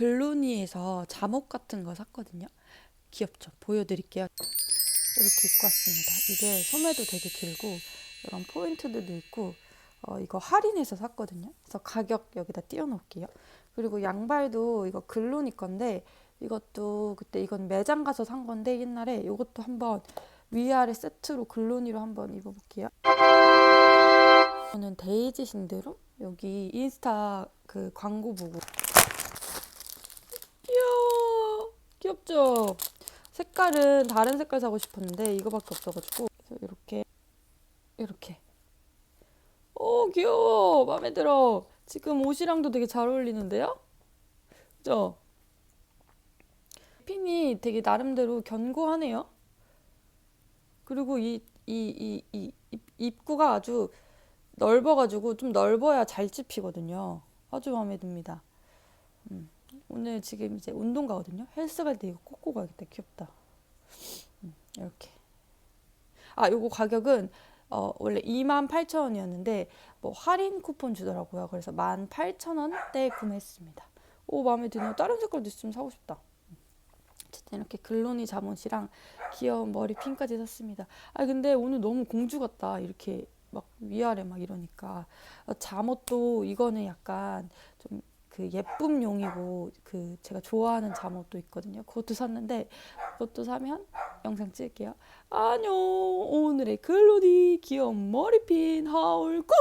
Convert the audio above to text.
블루니에서 잠옷 같은 거 샀거든요. 귀엽죠? 보여드릴게요. 이렇게 입고 왔습니다. 이게 소매도 되게 길고 이런 포인트들도 있고 어, 이거 할인해서 샀거든요. 그래서 가격 여기다 띄워놓을게요. 그리고 양발도 이거 글로니 건데 이것도 그때 이건 매장 가서 산 건데 옛날에 이것도 한번 위아래 세트로 글로니로 한번 입어볼게요. 저는 데이지 신드롬 여기 인스타 그 광고 보고 이야 귀엽죠? 색깔은 다른 색깔 사고 싶었는데 이거밖에 없어가지고 이렇게 이렇게 오 귀여워 마음에 들어 지금 옷이랑도 되게 잘 어울리는데요? 그죠? 핀이 되게 나름대로 견고하네요. 그리고 이, 이, 이, 이, 입- 입구가 아주 넓어가지고 좀 넓어야 잘 찝히거든요. 아주 마음에 듭니다. 음, 오늘 지금 이제 운동 가거든요. 헬스 갈 때 이거 꽂고 가야겠다. 귀엽다. 음, 이렇게. 아, 요거 가격은 어, 원래 28,000원이었는데 뭐 할인 쿠폰 주더라고요. 그래서 18,000원대 구매했습니다. 오, 마음에 드네요. 다른 색깔도 있으면 사고 싶다. 어쨌든 이렇게 글로니 잠옷이랑 귀여운 머리 핀까지 샀습니다. 아 근데 오늘 너무 공주 같다. 이렇게 막 위아래 막 이러니까 어, 잠옷도 이거는 약간 좀 그 예쁨용이고 그 제가 좋아하는 잠옷도 있거든요. 그것도 샀는데 그것도 사면 영상 찍을게요. 안녕 오늘의 글로니 귀여운 머리핀 하울 굿